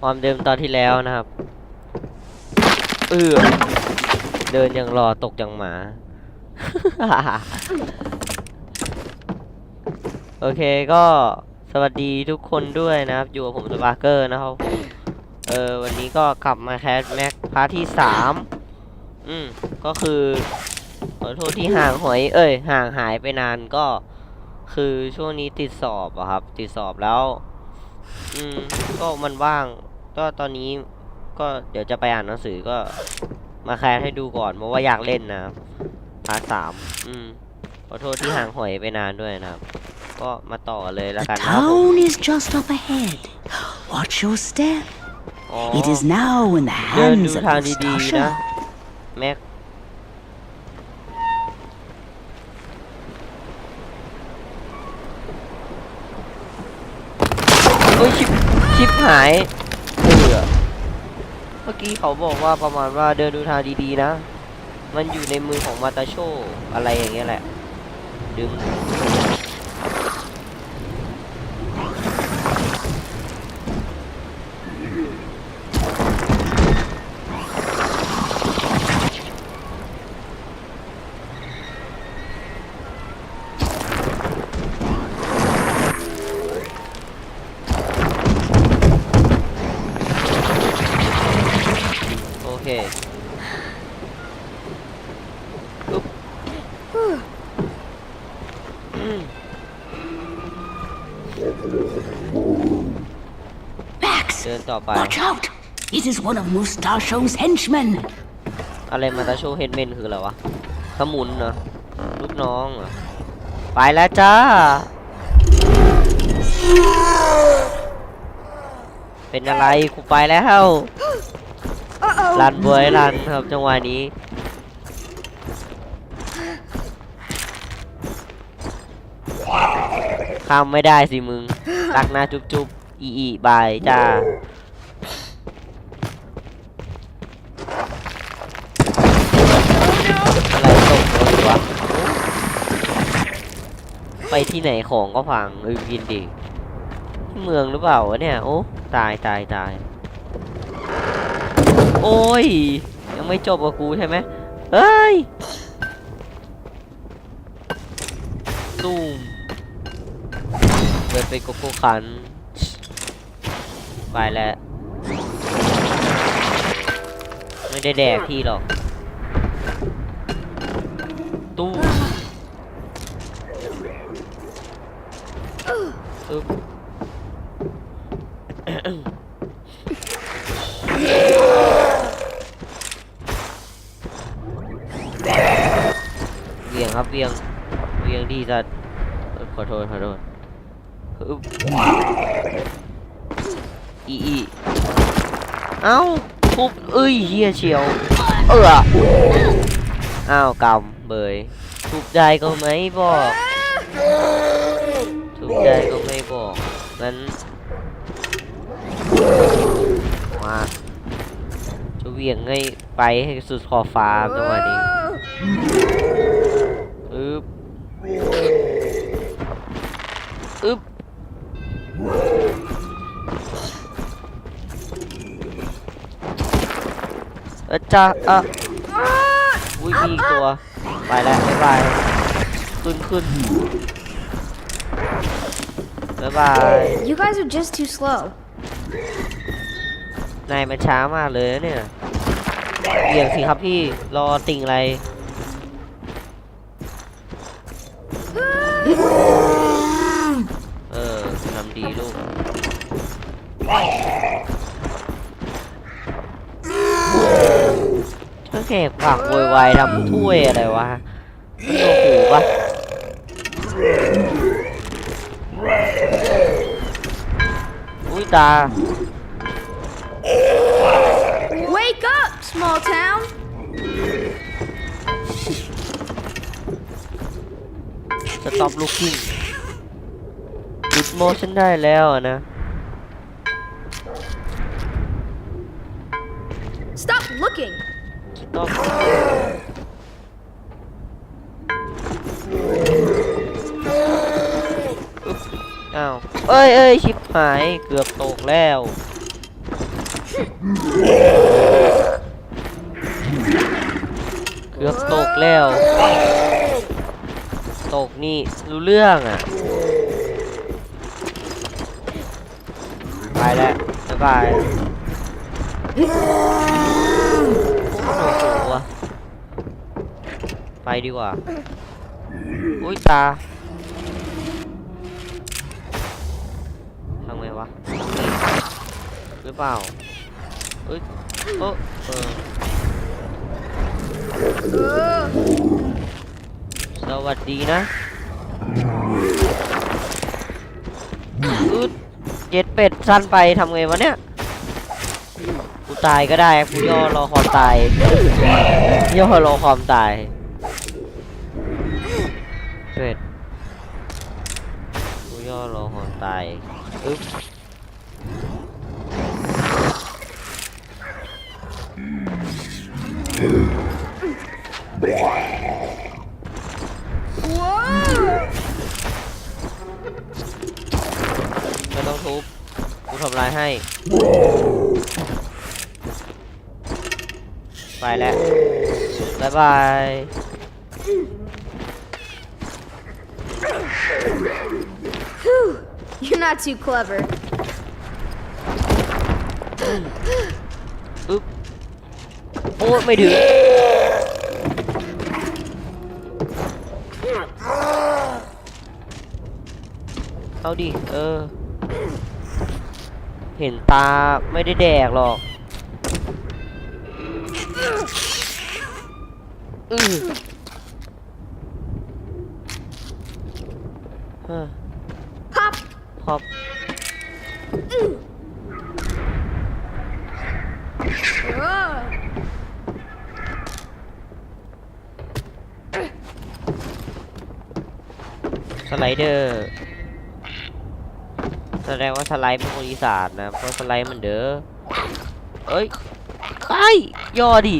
ความเดิมตอนที่แล้วนะครับ เออเดินอย่างรอตกอย่างหมา โอเคก็สวัสดีทุกคนด้วยนะครับ อยู่กับผมสปาร์เกอร์นะครับ เออวันนี้ก็กลับมาแคสแม็กพาร์ทที่สามอืมก็คือขอโทษที่ห่างหอย เอ้ยห่างหายไปนานก็ คือช่วงนี้ติดสอบอะครับ ติดสอบแล้ว อืมก็มันว่าง ก็ตอนนี้ก็เดี๋ยวจะไปอ่านหนังสือก็มาแคสให้ดูก่อนเพราะว่าอยากเล่นนะครับพาร์ทสามอืมขอโทษที่ห่างหอยไปนานด้วยนะครับ ก็มาต่อเลยแล้ว The กันนะครับผม town is just up ahead. Watch your step. อ๋อ It is now in the เดิน hands ดู of ทางดีๆนะ Mustasha. แม็ก ชิปชิปหายเออเมื่อกี้เขาบอกว่าประมาณว่าเดินดูทางดีๆนะ มันอยู่ในมือของมาตาโชอะไรอย่างเงี้ยแหละ ดึง เคปุ๊บอืม Max, เดินต่อไป watch out. It is one of Mustasho's henchmen. อะไรมาตาโชเฮดเมนคืออะไรวะสมุนเหรอลูกน้องเหรอไปแล้วจ้า เป็นอะไรกูไปแล้ว รันบวยรันครับจังหวะนี้ข้ามไม่ได้สิมึงตักหน้าจุ๊บจุ๊บอีอีบายจ้าอะไรตกรถวะไปที่ไหนของก็พังเออกินดี เมืองหรือเปล่าวะเนี่ย โอ้ ตายตายตาย โอ้ย ยังไม่จบกับกูใช่ไหมเฮ้ยตูมเดินไปโกโก้คัน ไปแล้ว ไม่ได้แดกพี่หรอก ตู้อึ๊บ ครับเวียงเวียงดีจัดเอ้ยขอโทษขอโทษอีอีเอ้าทุบเอ้ยเฮียเชียว เอออ้าวกำเบยทุบได้ก็ไม่บอกทุบได้ก็ไม่บอกงั้นมาจะเวียงให้ไปให้สุดขอบฟ้าจังหวะนี้ อะจ้าอะอุ้ยมีอีกตัว ไปแล้วบ๊ายบายขึ้นขึ้นบ๊ายบาย You guys are just too slow. นายมันช้ามากเลยนะเนี่ยเบี่ยงสิครับพี่ รอติ่งอะไร เออทำดีลูก ถ้าแขกปากโวยวายทำถ้วยอะไรวะมันโดนหูปะอุ้ยตา Wake up, small town. Stop looking หยุดโมชั่นได้แล้วอะนะ Stop looking. Stop อึ๊บอ้าวเอ้ยเอ้ยชิบหายเกือบตกแล้วเกือบตกแล้ว ตกนี่รู้เรื่องอะ ไปแล้ว บ๊ายบาย โอ้โหไปดีกว่า อุ้ยตาทำไงวะหรือเปล่าเอ้ยเออเออสวัสดีนะอึดเจ็ดเป็ดสั้นไปทำไงวะเนี่ย ตายก็ได้กูย่อรอความตายย่อรอความตายเป็ดกูย่อรอความตายอึ๊บไม่ต้องทุบกูทำลายให้ ไปแล้วบ๊ายบาย You're not too clever. อึ๊บโอ้ไม่ถึงเอาดิ เออ เห็นตาไม่ได้แดกหรอก อือฮะพอบสไลเดอร์แสดงว่าสไลด์เป็นคนอีสานนะเพราะสไลด์มันเด้อเอ้ยไอ้ยย่อดิ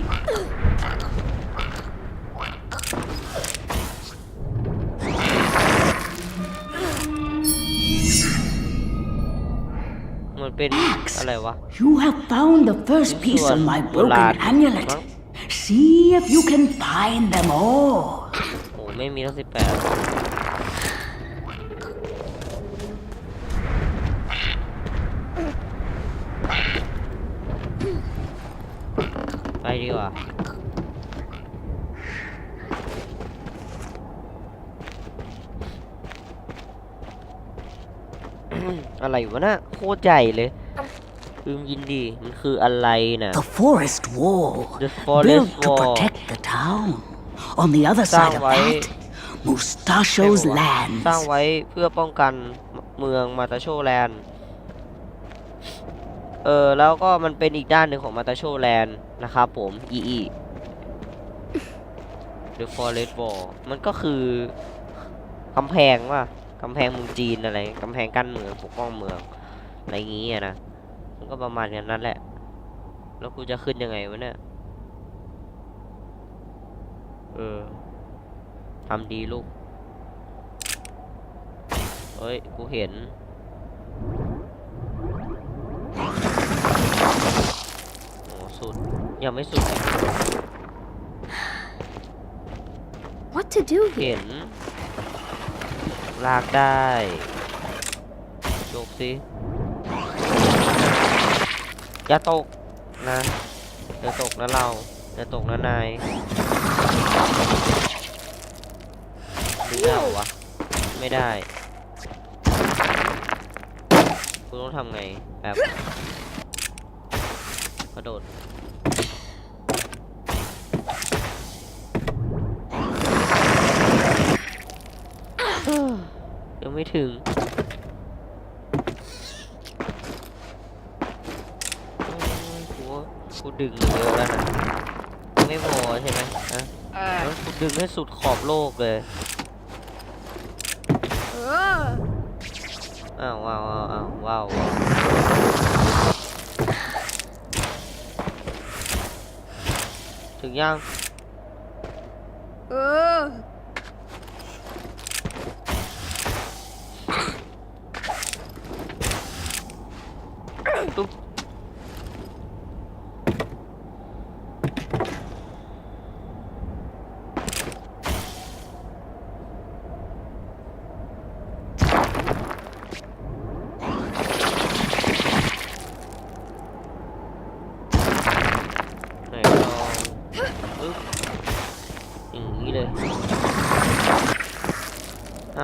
มันเป็น Max, อะไรวะ you have found the first piece of my โบ broken ราณ amulet. มั้ง See if you can find them all. โอ้ไม่มีทั้งสิบแปด อะไรวะนะโคตรใหญ่เลยลืมยินดีมันคืออะไรนะ The forest wall, The forest built to wall protect the town. On the other สร้าง side of ไว้ that, Mustachio's สร้าง lands. ไว้เพื่อป้องกันเมืองมาตาโชแลนด์เออแล้วก็มันเป็นอีกด้านหนึ่งของมาตาโชแลนด์นะครับผม EE The Forest Wall มันก็คือ กำแพงว่า กำแพงเมืองจีนอะไรกำแพงกั้นเมืองปกป้องเมืองอะไรอย่างงี้อะนะมันก็ประมาณอย่างนั้นแหละ แล้วกูจะขึ้นยังไงวะเนี่ยเออทำดีลูกเฮ้ย กูเห็น โอ้สุด ยังไม่สุดอีก What to do เห็ here? น ลากได้โยกสิอย่าตกนะอย่าตกนะเราอย่าตกนะนายดึงได้วะไม่ได้กูต้องทำไงแบบกระโดด ไม่ถึงโอ้ยกูว่ากูดึงเยอะแล้วนะไม่พอใช่ไหมฮะเอ้ยกูดึงให้สุดขอบโลกเลย Ugh. อ้าวว้าวว้าวอ้าวว้าวว้าวถึงยัง Ugh. ตุ๊บ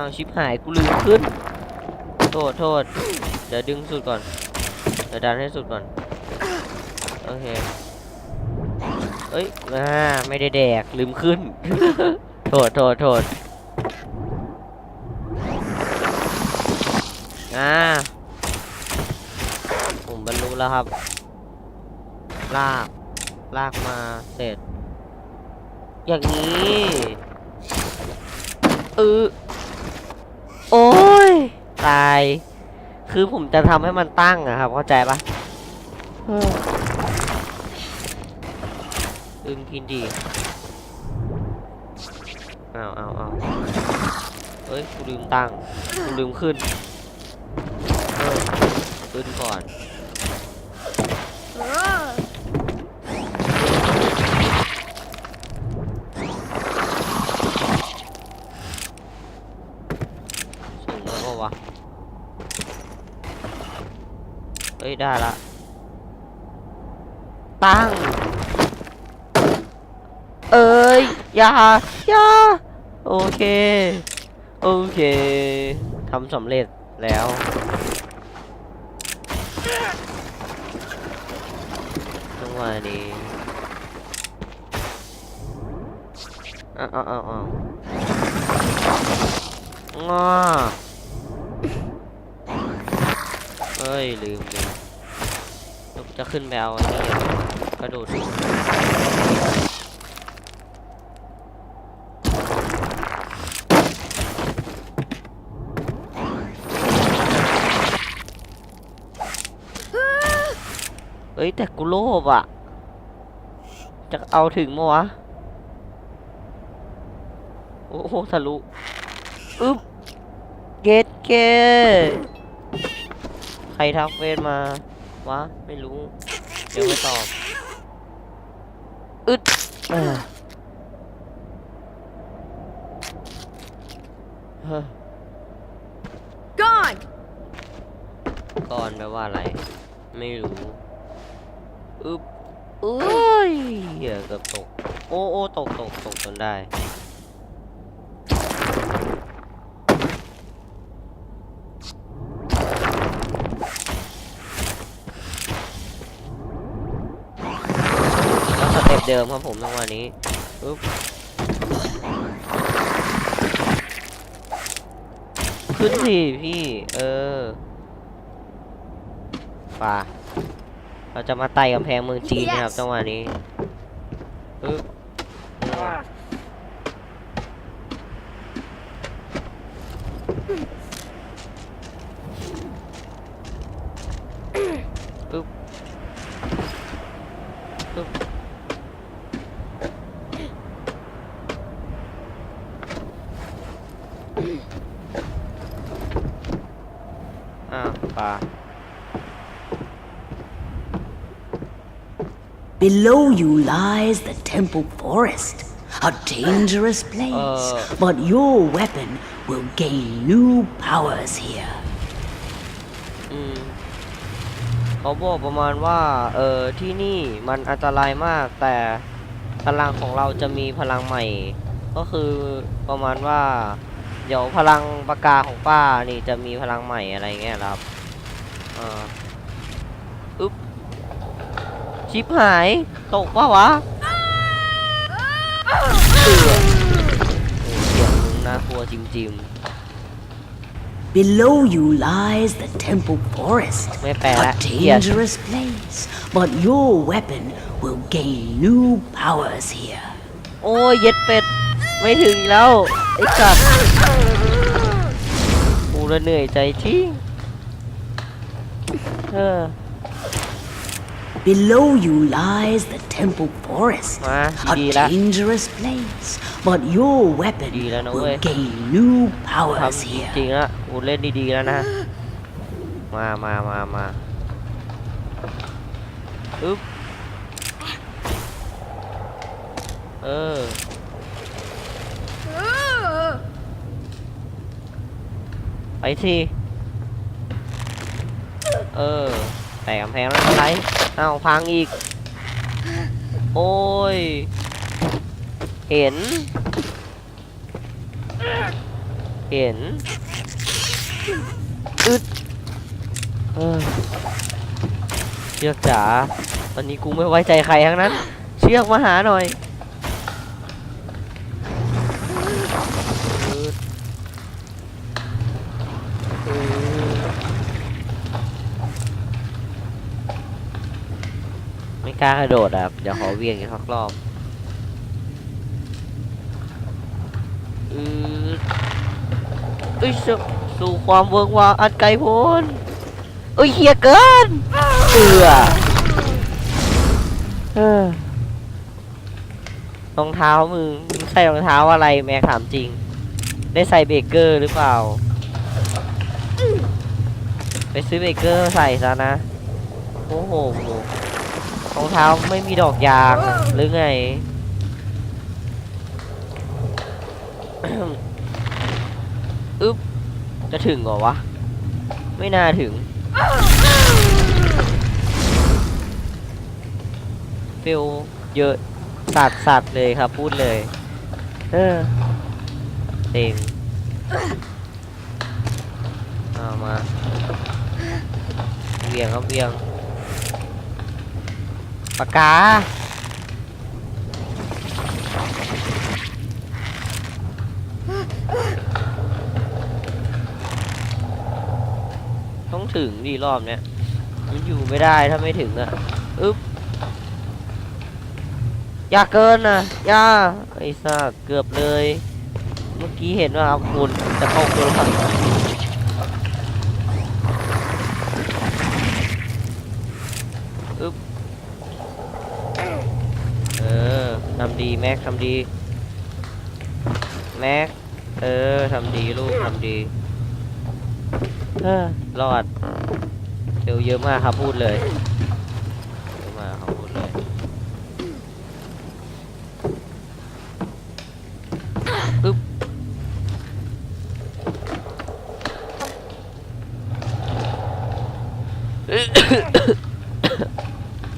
าว ชิปหายกูลืมขึ้น โทษโทษ เดี๋ยวดึงสุดก่อน เดี๋ยวดันให้สุดก่อน โอเค เอ้ยอ่าไม่ได้แดก ลืมขึ้น โทษโทษโทษอ่าผมบรรลุแล้วครับ ลาก ลากมาเสร็จ อย่างนี้ เออ โอ้ย ตาย คือผมจะทำให้มันตั้งอะครับ เข้าใจปะอออึงกินดีเอาเอาเอาเฮ้ยกูลืมตั้งกูลืมขึ้นเออขึ้นก่อน Ugh. สูงแล้วก็วะ เฮ้ ยได้ละตั้ง เอ้ยอย่าอย่าโอเค โอเคทำสำเร็จแล้ว จังหวะนี้อ้าวอ้าวอ้าวอ้าวงอเฮ้ย ลืมลืมแล้วกู จะขึ้นไปเอานนี้กระโดดเอ้ย แต่กูโลภอะ จะเอาถึงมั้วะ โอ้โหทะลุ อึ๊บ เกตเกใครทักเฟซมา วะ ไม่รู้ เดี๋ยวไม่ตอบ อึดเอ้อเฮ้อ Gone. ก่อนแปลว่าอะไร ไม่รู้อึ๊บเอ้ยเหี้ยเกือบตก โอ้โอ้ตกตกตกจนได้ เดิมครับผมจังหวะนี้ปึ๊บขึ้นสิพี่ เออป่าเราจะมาไต่กำแพงเมืองจีนนะครับ Yes จังหวะนี้ปึ๊บปึ๊บปึ๊บ อ้าวป่า Below you lies the Temple Forest, a dangerous place. Uh. But your weapon will gain new powers here. อืมเขาบอกประมาณว่า เออที่นี่มันอันตรายมาก แต่พลังของเราจะมีพลังใหม่ ก็คือประมาณว่า เดี๋ยวพลังปากกาของป้านี่จะมีพลังใหม่อะไรเงี้ยครับเอออึ๊บชิปหาย ตกปะวะเอือโอ้เสียงมึงน่ากลัวจริง Below you lies the Temple Forest, ๆไม่แปล a ละเกลียด dangerous place. But your weapon will gain new powers here. โอ้ยเย็ดเป็ด ไม่ถึงอีกแล้ว ไอ้สัตว์กูละเหนื่อยใจทิ้ง เออ Below you lies the Temple Forest, มา a ดีๆแล้ว dangerous place. But your weapon ดีแล้วนะเว้ will ย gain new ท powers ำจ here. ริงๆแล้วกูเล่นดีๆแล้วนะ มามามามาอึ๊บ เออ Ugh. ไปสิเ ออแต่กำแพงแล้วอะไรอ้าวพังอีก โอ้ย เห็น เห็นอึดเออเชือกจ๋าตอนนี้กูไม่ไว้ใจใครทั้งนั้น เชือกมาหาหน่อยอึดอึด ไม่กล้ากระโดดอะเดี๋ยวขอเวียงอีกสักรอบอืดเอ้ยสู่สู่ความเวิร์กวางอันไกลพ้นเอ้ยเฮียเกินเอือเออรองเท้ามึงมึงใส่รองเท้าอะไรแม่ถามจริง ได้ใส่เบเกอร์หรือเปล่า ไปซื้อเบเกอร์ใส่ซะนะ โอ้โห รองเท้าไม่มีดอกยางหรือไง อึ๊บ จะถึงเหรอวะ ไม่น่าถึงฟิลเยอะสัตว์สัตว์เลยครับ พูดเลย เออเต็งเอามาเวียงครับเวียง ปากกา ต้องถึงดีรอบเนี้ย มันอยู่ไม่ได้ถ้าไม่ถึงอะอึ๊บอย่าเกินนะอย่าไอ้สัสเกือบเลย เมื่อกี้เห็นว่าครับคุณจะเข้าตัวละครอึ๊บ เออ ทำ ดีแม็กทำดีแม็กเออทำดีลูกทำดีเออรอดเร็วเยอะมากครับพูดเลยเยอะมากครับพูดเลยปึ๊บ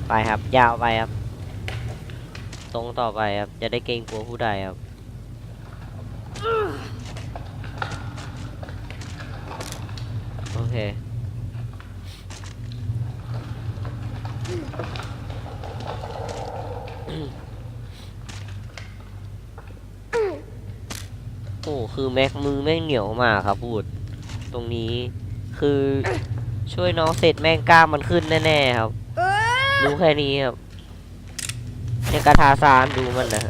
ไปครับยาวไปครับ ตรงต่อไปครับ จะได้เกรงกลัวผู้ใดครับ โอเค โอ้คือแม็กมือแม่งเหนียวมากครับพูด ตรงนี้คือช่วยน้องเสร็จแม่งกล้ามมันขึ้นแน่ๆครับ รู้แค่นี้ครับ ยังกระทาซานดูมันนะ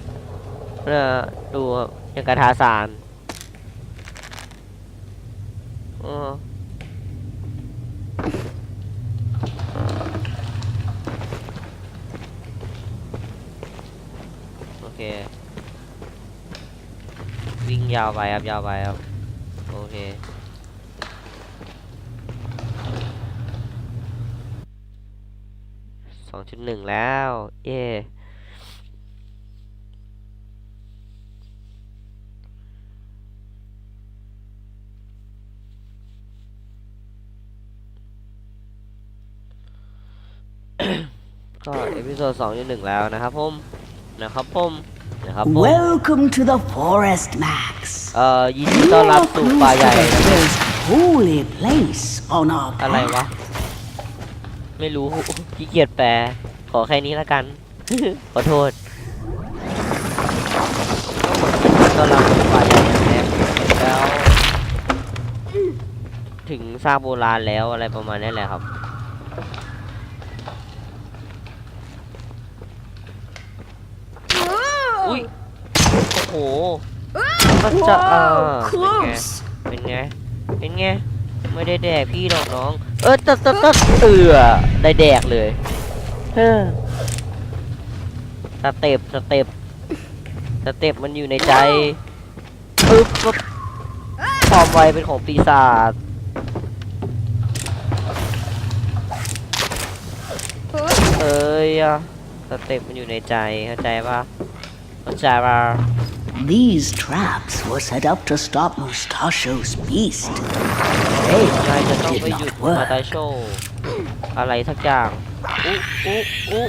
เออดูยังกระทาซานออโอเค วิ่งยาวไปครับ ยาวไปครับ โอเคสองจุดหนึ่งแล้ว เย่ ก็เอพิโซดสองจุดหนึ่งแล้วนะครับผมนะครับผมนะครับผม Welcome to the forest, Max. เอ่อยินดีต้อนรับสู่ป่าใหญ่ The most holy place on our อะไรวะ path. ไม่รู้ขี้เกียจแปลขอแค่นี้ละกัน ขอโทษก็เราเป็นป่าใหญ่แล้วแล้ว ถึงซากโบราณแล้วอะไรประมาณนี้แหละครับ อุ้ยโอ้โหมันจะอ่าเป็นไง Close. เป็นไง เป็นไง ไม่ได้แดกพี่หรอกน้อง เออตัดตัดตัดเอือได้แดกเลยเฮ้อสเต็ปสเต็ปสเต็ปมันอยู่ในใจปึ๊บปึ๊บความไวเป็นของปีศาจเฮ้ยเอ้ยอะสเต็ปมันอยู่ในใจเข้าใจปะ Whichever. These traps were set up to stop Mustacho's beast. They ยายจะต้องไป did หยุด not มา work. ตาโชว์อะไรทักอย่าง?อุ๊อุ๊อุ๊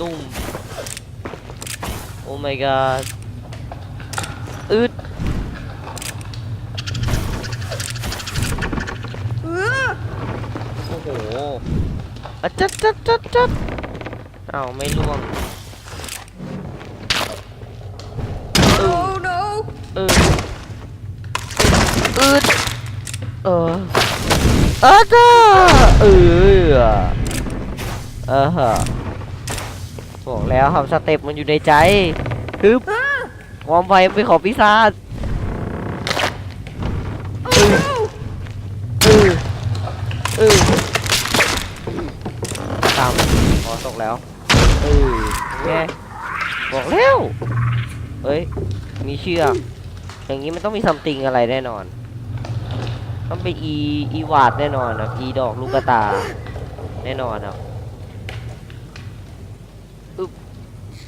ตุ้มโอ้ oh my god. อึดโอ้โหอะจัดจัดจัดจัดเอาไม่ร่วง เอออืดเออเอาจ้าเออเออฮะบอกแล้วครับสเต็ปมันอยู่ในใจฮึบความไวเป็นของปีศาจโอ้ no เออเออตามพอตกแล้วเออไงบอกแล้วเฮ้ยมีเชือก อย่างนี้มันต้องมีซัมติงอะไรแน่นอน ต้องเป็นอีอีวาดแน่นอนครับอีดอกลูกตา แน่นอนครับอึ๊บ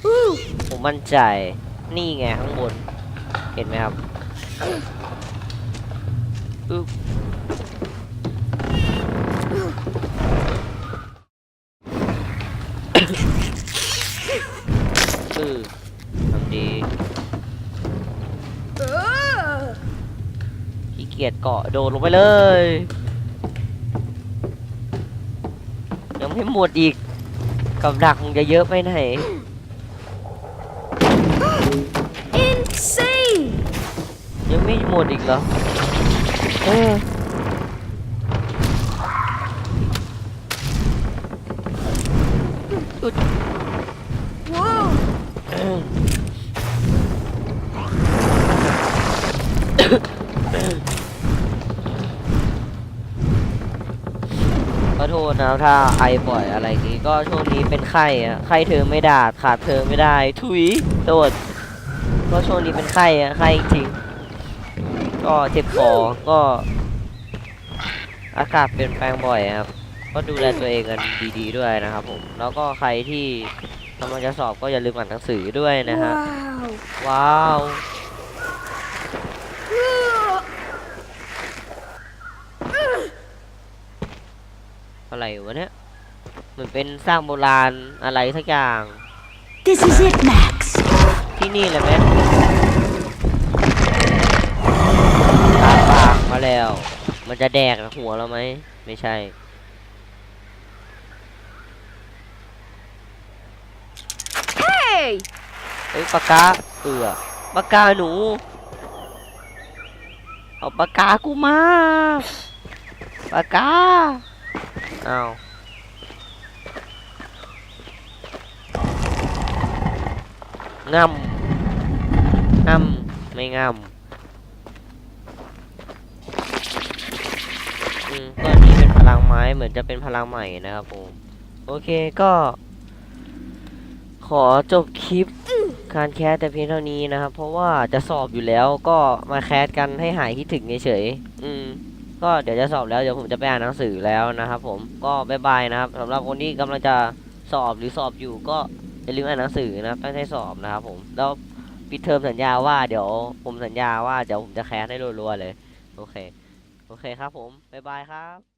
อู้ผมมั่นใจ นี่ไงข้างบน เห็นไหมครับอึ๊บ ยจเกาะโดดลงไปเลย ยังไม่หมดอีกกับดักมึงจะเยอะไปไหน insane ยังไม่หมดอีกเหรอเออ ขอโทษนะครับถ้าไอบ่อยอะไรอย่างงี้ก็ช่วงนี้เป็นไข้อะไข้เธอไม่ดาดขาดเธอไม่ได้ถุยโดดก็ช่วงนี้เป็นไข้อะไข้จริงก็เจ็บคอก็ อากาศเปลี่ยนแปลงบ่อยครับ ก็ดูแลตัวเองกันดีๆด้วยนะครับผมแล้วก็ใครที่กำลังจะสอบก็อย่าลืมอ่านหนังสือด้วยนะฮะ wow ว้าว อะไรวะเนี่ยเหมือนเป็นสร้างโบราณอะไรสักอย่าง This is it, Max. ที่นี่เลยไหมตาปากมาแล้ว มันจะแดกหัวเราไหม ไม่ใช่ hey เอ้ยปากกาเอือปากกาหนู เอาปากกากูมาปากกาเอาวงำงำไม่งำอืมก็นี่เป็นพลังไม้เหมือนจะเป็นพลังใหม่นะครับผมโอเคก็ ขอจบคลิปการแคสแต่เพียงเท่านี้นะครับ เพราะว่าจะสอบอยู่แล้วก็มาแคสกันให้หายคิดถึงเฉยๆอืม ก็เดี๋ยวจะสอบแล้วเดี๋ยวผมจะไปอ่านหนังสือแล้วนะครับ ผมก็บายบายนะครับสำหรับคนที่กำลังจะสอบหรือสอบอยู่ ก็อย่าลืมอ่านหนังสือนะครับตั้งใจสอบนะครับ ผมแล้วปิดเทอมสัญญาว่าเดี๋ยวผมสัญญาว่าเดี๋ยวผมจะแคสให้รัวๆเลย โอเค โอเคครับผมบายบายครับ